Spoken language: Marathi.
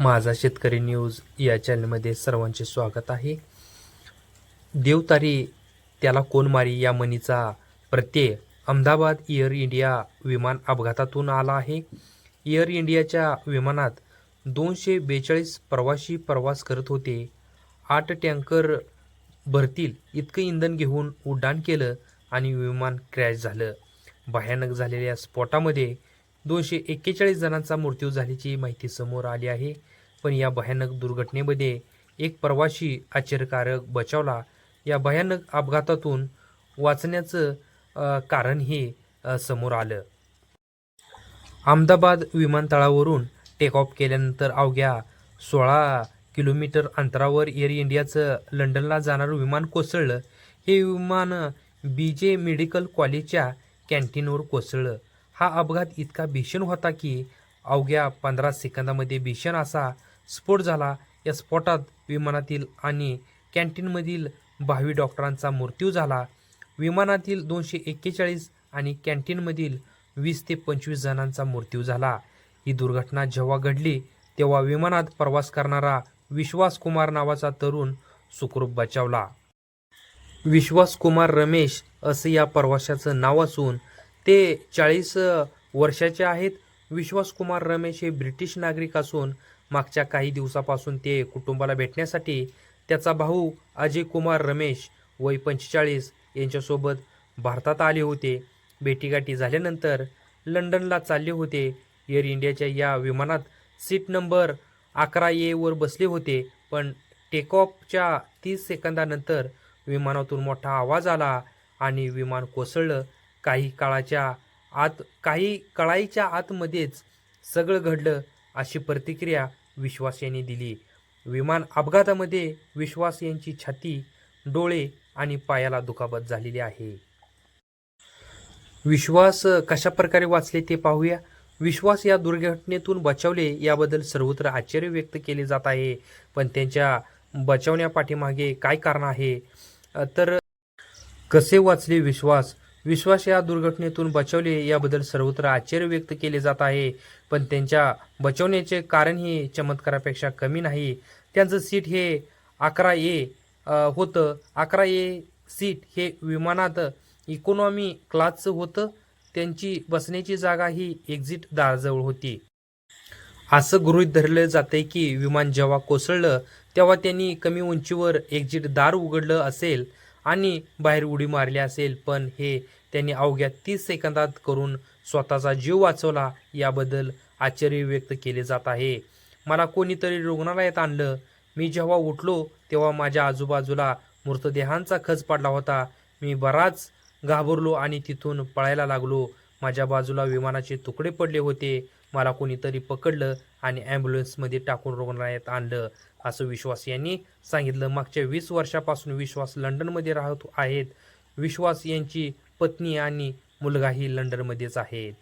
माझा शेतकरी न्यूज या चॅनलमध्ये सर्वांचे स्वागत आहे. देवतारी त्याला कोण मारी या मनीचा प्रत्यय अहमदाबाद एअर इंडिया विमान अपघातातून आला आहे. एअर इंडियाच्या विमानात दोनशे बेचाळीस प्रवासी प्रवास करत होते. आठ टँकर भरतील इतकं इंधन घेऊन उड्डाण केलं आणि विमान क्रॅश झालं. भयानक झालेल्या स्फोटामध्ये दोनशे एक्केचाळीस जणांचा मृत्यू झाल्याची माहिती समोर आली आहे. पण या भयानक दुर्घटनेमध्ये एक प्रवासी आश्चर्यकारक बचावला. या भयानक अपघातातून वाचण्याचं कारण हे समोर आलं. अहमदाबाद विमानतळावरून टेक ऑफ केल्यानंतर अवघ्या सोळा किलोमीटर अंतरावर एअर इंडियाचं लंडनला जाणारं विमान कोसळलं. हे विमान बी जे मेडिकल कॉलेजच्या कॅन्टीनवर कोसळलं. हा अपघात इतका भीषण होता की अवघ्या पंधरा सेकंदामध्ये भीषण असा स्फोट झाला. या स्फोटात विमानातील आणि कॅन्टीनमधील भावी डॉक्टरांचा मृत्यू झाला. विमानातील दोनशे एक्केचाळीस आणि कॅन्टीनमधील वीस ते पंचवीस जणांचा मृत्यू झाला. ही दुर्घटना जेव्हा घडली तेव्हा विमानात प्रवास करणारा विश्वास कुमार नावाचा तरुण सुखरूप बचावला. विश्वास कुमार रमेश असं या प्रवाशाचं नाव असून ते चाळीस वर्षाचे आहेत. विश्वास कुमार रमेश हे ब्रिटिश नागरिक असून मागच्या काही दिवसापासून ते कुटुंबाला भेटण्यासाठी त्याचा भाऊ अजय कुमार रमेश वय पंचेचाळीस यांच्यासोबत भारतात आले होते. भेटीगाठी झाल्यानंतर लंडनला चालले होते. एअर इंडियाच्या या विमानात सीट नंबर अकरा एवर बसले होते. पण टेकऑफच्या तीस सेकंदानंतर विमानातून मोठा आवाज आला आणि विमान कोसळलं. काही काळाच्या आत काही कळाईच्या आतमध्येच सगळं घडलं अशी प्रतिक्रिया विश्वास यांनी दिली. विमान अपघातामध्ये विश्वास यांची छाती डोळे आणि पायाला दुखापत झालेली आहे. विश्वास कशा प्रकारे वाचले ते पाहूया. विश्वास या दुर्घटनेतून बचावले याबद्दल सर्वत्र आश्चर्य व्यक्त केले जात आहे. पण त्यांच्या बचावण्यापाठीमागे काय कारण आहे? तर कसे वाचले विश्वास? विश्वास या दुर्घटनेतून बचावले याबद्दल सर्वत्र आश्चर्य व्यक्त केले जात आहे. पण त्यांच्या बचावण्याचे कारण हे चमत्कारापेक्षा कमी नाही. त्यांचं सीट हे अकरा ए होतं. अकरा ए सीट हे विमानात इकॉनॉमी क्लासचं होतं. त्यांची बसण्याची जागा ही एक्झिट दाराजवळ होती. असं गृहीत धरलं जाते की विमान जेव्हा कोसळलं तेव्हा त्यांनी कमी उंचीवर एक्झिट दार उघडलं असेल. आणि बाहेर उडी मारली असेल पण हे त्यांनी अवघ्या तीस सेकंदात करून स्वतःचा जीव वाचवला. याबद्दल आश्चर्य व्यक्त केले जात आहे. मला कोणीतरी रुग्णालयात आणलं. मी जेव्हा उठलो तेव्हा माझ्या आजूबाजूला मृतदेहांचा खच पडला होता. मी बराच घाबरलो आणि तिथून पळायला लागलो. माझ्या बाजूला विमानाचे तुकडे पडले होते. मला कोणीतरी पकडलं आणि ॲम्ब्युलन्समध्ये टाकून रुग्णालयात आणलं. असं विश्वास यांनी सांगितलं. मागच्या वीस वर्षापासून विश्वास लंडनमध्ये राहत आहेत. विश्वास यांची पत्नी आणि मुलगाही लंडनमध्येच आहेत.